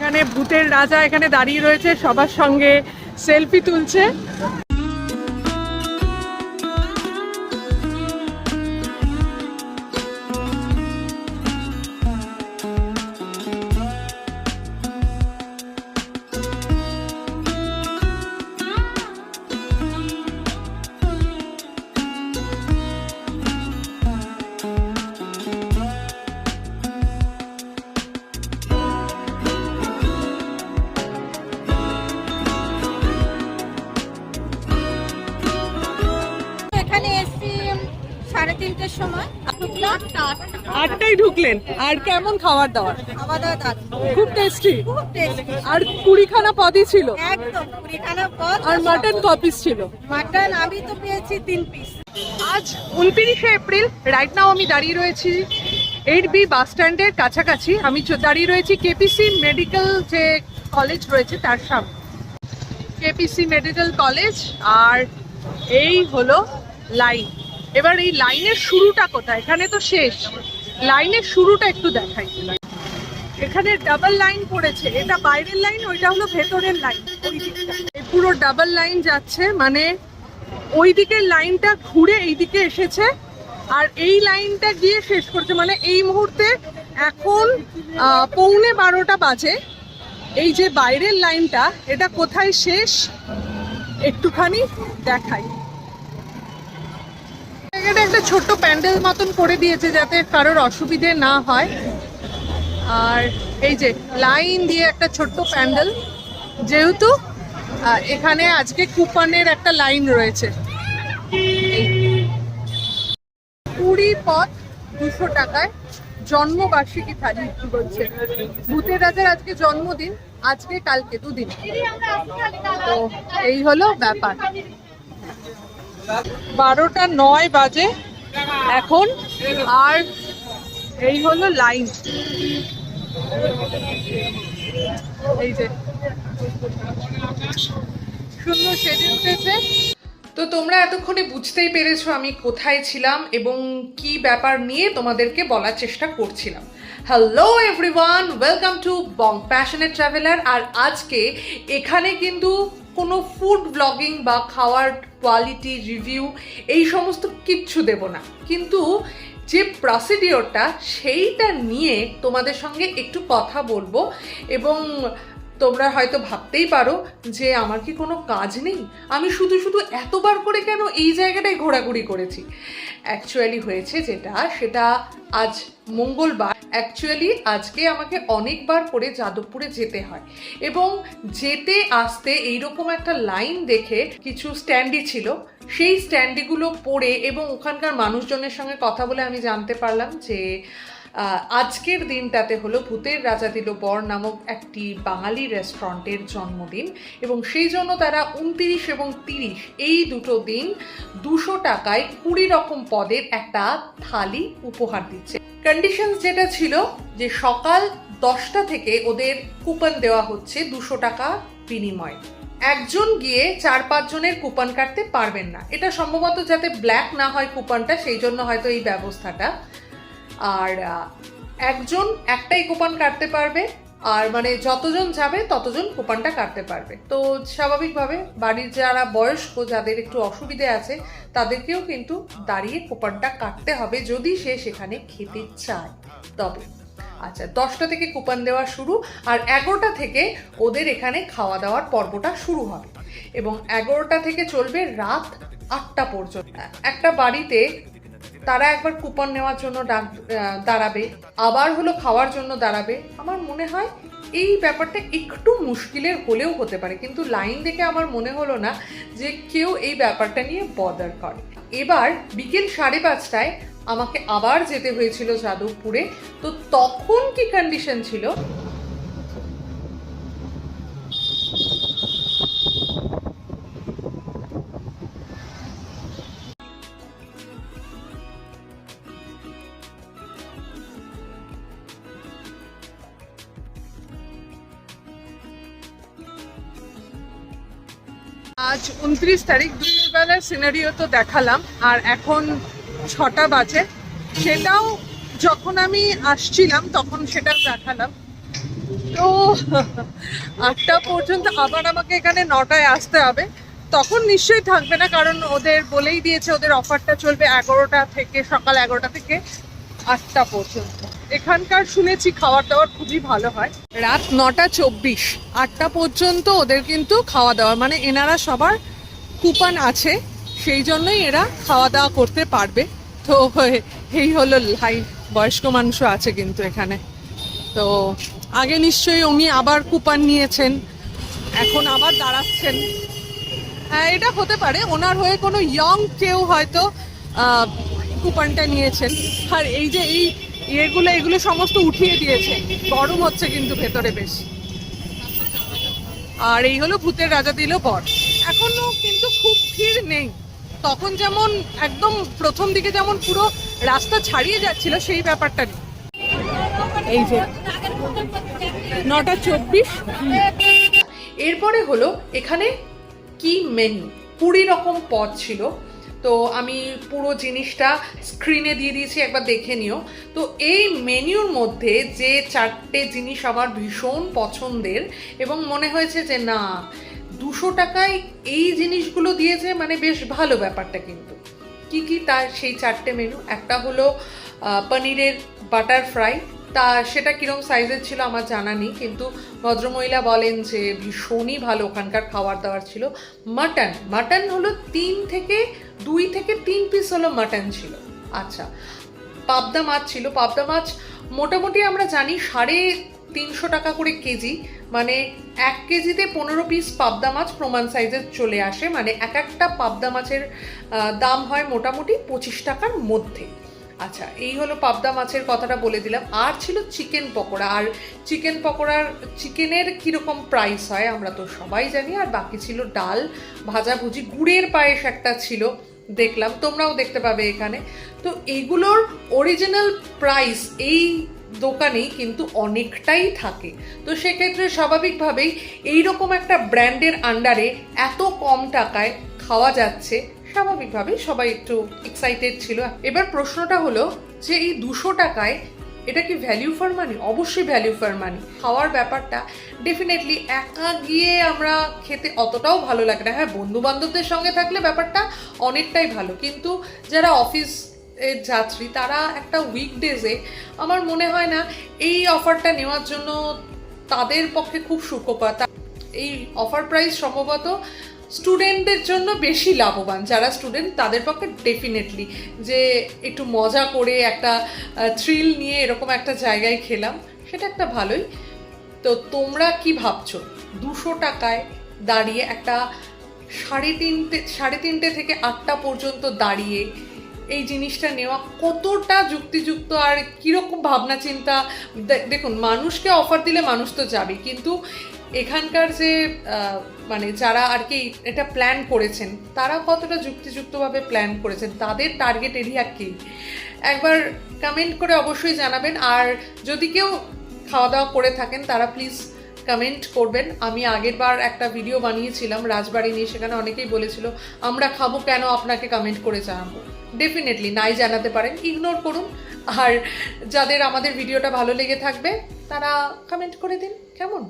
এখানে ভূতের রাজা এখানে দাঁড়িয়ে রয়েছে সবার সঙ্গে সেলফি তুলছে। সময় ঢুকলেন। আর কেমন খাবার দাবার? খাওয়া দাওয়া খুব টেস্টি খুব টেস্টি আর কুড়িখানা পদই ছিল। একদম কুড়িখানা পদ। আর মাটন ছিল? মাটন আমি তো পেয়েছি তিন পিস আজ উনত্রিশে এপ্রিল রাইট নাও আমি দাঁড়িয়ে রয়েছি এইট বি বাস স্ট্যান্ডের কাছাকাছি। আমি দাঁড়িয়ে রয়েছি কেপিসি মেডিকেল যে কলেজ রয়েছে তার সামনে। কেপিসি মেডিকেল কলেজ আর এই হলো লাইন এবার এই লাইনের শুরুটা কোথায়? এখানে তো শেষ। লাইনের শুরুটা একটু দেখাই। এখানে ডাবল লাইন পড়েছে। এটা বাইরের লাইন ওইটা হলো ভেতরের লাইন ওই এই পুরো ডাবল লাইন যাচ্ছে মানে ওই দিকের লাইনটা ঘুরে এই দিকে এসেছে, আর এই লাইনটা গিয়ে শেষ করছে। মানে এই মুহূর্তে এখন পৌনে বারোটা বাজে। এই যে বাইরের লাইনটা এটা কোথায় শেষ? একটুখানি দেখাই। জায়গাটা একটা ছোট্ট প্যান্ডেল মতন করে দিয়েছে যাতে কারোর অসুবিধে না হয়। আর এই যে লাইন দিয়ে একটা ছোট্ট প্যান্ডেল, যেহেতু এখানে আজকে কুপনের একটা লাইন রয়েছে। কুড়ি পথ দুশো টাকায়, জন্মবার্ষিকী থালি বলছে? ভূতের রাজার আজকে জন্মদিন, আজকে কালকে দুদিন। তো এই হলো ব্যাপার। বারোটা নয় বাজে। এখন আর এই হলো লাইন। এই যে। সুন্দর উঠেছে তো তোমরা এতক্ষণে বুঝতেই পেরেছ আমি কোথায় ছিলাম এবং কি ব্যাপার নিয়ে তোমাদেরকে বলার চেষ্টা করছিলাম। Hello everyone welcome to Bong passionate traveller আর আজকে এখানে কিন্তু কোনো ফুড ব্লগিং বা খাওয়ার কোয়ালিটি রিভিউ এই সমস্ত কিচ্ছু দেব না। কিন্তু যে প্রসিডিওরটা সেইটা নিয়ে তোমাদের সঙ্গে একটু কথা বলব এবং তোমরা হয়তো ভাবতেই পারো যে আমার কি কোনো কাজ নেই? আমি শুধু শুধু এতবার করে কেন এই জায়গাটায় ঘোরাঘুরি করেছি? অ্যাকচুয়ালি হয়েছে যেটা, সেটা আজ মঙ্গলবার। অ্যাকচুয়ালি আজকে আমাকে অনেকবার করে যাদবপুরে যেতে হয়। এবং যেতে, আসতে এইরকম একটা লাইন দেখে কিছু স্ট্যান্ডি ছিল। সেই স্ট্যান্ডিগুলো পড়ে এবং ওখানকার মানুষজনের সঙ্গে কথা বলে আমি জানতে পারলাম যে আজকের দিনটাতে হলো ভূতের রাজা দিল বর নামক একটি বাঙালি রেস্টুরেন্টের জন্মদিন এবং সেই জন্য তারা উনতিরিশ এবং তিরিশ এই দুটো দিন দুশো টাকায় কুড়ি রকম পদের একটা থালি উপহার দিচ্ছে। কন্ডিশনস যেটা ছিল যে সকাল দশটা থেকে ওদের কুপন দেওয়া হচ্ছে দুশো টাকা বিনিময়ে। একজন গিয়ে চার পাঁচ জনের কুপন কাটতে পারবেন না। এটা সম্ভবত যাতে ব্ল্যাক না হয় কুপনটা সেই জন্য হয়তো এই ব্যবস্থাটা। আর একজন একটাই কুপন কাটতে পারবে, আর মানে যতজন যাবে ততজন কুপনটা কাটতে পারবে। তো স্বাভাবিকভাবে বাড়ির যারা বয়স্ক, যাদের একটু অসুবিধে আছে, তাদেরকেও কিন্তু দাঁড়িয়ে কুপনটা কাটতে হবে যদি সে সেখানে খেতে চায়। তবে আচ্ছা দশটা থেকে কুপন দেওয়া শুরু, আর এগারোটা থেকে ওদের এখানে খাওয়া দাওয়ার পর্বটা শুরু হবে। এবং এগারোটা থেকে চলবে রাত আটটা পর্যন্ত। একটা বাড়িতে তারা একবার কুপন নেওয়ার জন্য ডাক দাঁড়াবে, আবার হলো খাওয়ার জন্য দাঁড়াবে। আমার মনে হয় এই ব্যাপারটা একটু মুশকিলের হলেও হতে পারে, কিন্তু লাইন দেখে আমার মনে হলো না যে কেউ এই ব্যাপারটা নিয়ে বদার করে। এবার বিকেল সাড়ে পাঁচটায় আমাকে আবার যেতে হয়েছিল যাদবপুরে, তো তখন কি কন্ডিশন ছিল? আজ উনত্রিশ তারিখ দুপুরবেলার সিনারিও তো দেখালাম, আর এখন ছটা বাজে। সেটাও যখন আমি আসছিলাম, তখন সেটাও দেখালাম। তো আটটা পর্যন্ত আবার আমাকে এখানে নটায় আসতে হবে। তখন নিশ্চয়ই থাকবে না, কারণ ওদের বলেই দিয়েছে, ওদের অফারটা চলবে এগারোটা থেকে, সকাল এগারোটা থেকে আটটা পর্যন্ত। এখানকার শুনেছি খাবার দাবার খুবই ভালো হয়। রাত নটা চব্বিশ, আটটা পর্যন্ত ওদের কিন্তু খাওয়া দাওয়া মানে এনারা সবার কুপন আছে, সেই জন্যই এরা খাওয়া দাওয়া করতে পারবে। তো এই হলো হাই বয়স্ক মানুষও আছে কিন্তু এখানে। তো আগে নিশ্চয়ই উনি আবার কুপন নিয়েছেন, এখন আবার দাঁড়াচ্ছেন। হ্যাঁ এটা হতে পারে, ওনার হয়ে কোনো ইয়ং কেউ হয়তো কুপনটা নিয়েছেন। আর এই যে এই ইয়েগুলো, এগুলো সমস্ত উঠিয়ে দিয়েছে। গরম হচ্ছে কিন্তু ভেতরে বেশ। আর এই হলো ভূতের রাজা দিল বর এখনও কিন্তু খুব ভিড় নেই। তখন যেমন একদম প্রথম দিকে যেমন পুরো রাস্তা ছাড়িয়ে যাচ্ছিল, সেই ব্যাপারটা নেই। এই যে নটা চব্বিশ। এরপরে হলো এখানে কি মেনু কুড়ি রকম পদ ছিল। তো আমি পুরো জিনিসটা স্ক্রিনে দিয়ে দিয়েছি, একবার দেখে নিও। তো এই মেনুর মধ্যে যে চারটে জিনিস আমার ভীষণ পছন্দের এবং মনে হয়েছে যে, না, দুশো টাকায় এই জিনিসগুলো দিয়েছে মানে বেশ ভালো ব্যাপারটা কিন্তু। কি কি তার সেই চারটে মেনু একটা হলো পনিরের বাটার ফ্রাই তা সেটা কিরম সাইজের ছিল আমার জানা নেই, কিন্তু ভদ্রমহিলা বলেন যে ভীষণই ভালো ওখানকার খাবার দাবার ছিল। মাটন মাটন হলো তিন থেকে, দুই থেকে তিন পিস হলো মাটন ছিল। আচ্ছা পাবদা মাছ ছিল। পাবদা মাছ মোটামুটি আমরা জানি সাড়ে তিনশো টাকা করে কেজি মানে এক কেজিতে পনেরো পিস পাবদা মাছ প্রমাণ সাইজের চলে আসে। মানে এক একটা পাবদা মাছের দাম হয় মোটামুটি পঁচিশ টাকার মধ্যে। আচ্ছা এই হলো পাবদা মাছের কথাটা বলে দিলাম। আর ছিল চিকেন পকোড়া। আর চিকেন পকোড়ার, চিকেনের কীরকম প্রাইস হয় আমরা তো সবাই জানি, আর বাকি ছিল ডাল ভাজাভুজি গুড়ের পায়েস একটা ছিল, দেখলাম, তোমরাও দেখতে পাবে এখানে। তো এইগুলোর অরিজিনাল প্রাইস এই দোকানেই কিন্তু অনেকটাই থাকে। তো সেক্ষেত্রে স্বাভাবিকভাবেই এইরকম একটা ব্র্যান্ডের আন্ডারে এত কম টাকায় খাওয়া যাচ্ছে স্বাভাবিকভাবেই সবাই একটু এক্সাইটেড ছিল। এবার প্রশ্নটা হলো যে এই দুশো টাকায় এটা কি ভ্যালিউ ফর মানি অবশ্যই ভ্যালিউ ফর মানি খাওয়ার ব্যাপারটা ডেফিনেটলি একা গিয়ে আমরা খেতে অতটাও ভালো লাগে না। হ্যাঁ বন্ধু বান্ধবদের সঙ্গে থাকলে ব্যাপারটা অনেকটাই ভালো। কিন্তু যারা অফিস যাত্রী, তারা একটা উইকডেজে আমার মনে হয় না এই অফারটা নেওয়ার জন্য তাদের পক্ষে খুব সুখকর। এই অফার প্রাইস সম্ভবত স্টুডেন্টদের জন্য বেশি লাভবান, যারা স্টুডেন্ট তাদের পক্ষে ডেফিনেটলি যে একটু মজা করে একটা থ্রিল নিয়ে এরকম একটা জায়গায় খেলাম, সেটা একটা ভালোই। তো তোমরা কি ভাবছ? দুশো টাকায় দাঁড়িয়ে একটা সাড়ে তিনটে সাড়ে তিনটে থেকে আটটা পর্যন্ত দাঁড়িয়ে এই জিনিসটা নেওয়া কতটা যুক্তিযুক্ত আর কীরকম ভাবনা চিন্তা দেখুন, মানুষকে অফার দিলে মানুষ তো যাবে কিন্তু এখানকার যে মানে যারা আর কি এটা প্ল্যান করেছেন তারা কতটা যুক্তিযুক্তভাবে প্ল্যান করেছেন, তাদের টার্গেট এরিয়া কি? একবার কমেন্ট করে অবশ্যই জানাবেন, আর যদি কেউ খাওয়া দাওয়া করে থাকেন, তারা প্লিজ কমেন্ট করবেন। আমি আগের বার একটা ভিডিও বানিয়েছিলাম, রাজবাড়ি নিয়ে, সেখানে অনেকেই বলেছিল, আমরা খাব কেন? আপনাকে কমেন্ট করে জানাব। ডেফিনেটলি নাই জানাতে পারেন ইগনোর করুন। আর যাদের আমাদের ভিডিওটা ভালো লেগে থাকবে, তারা কমেন্ট করে দিন, কেমন?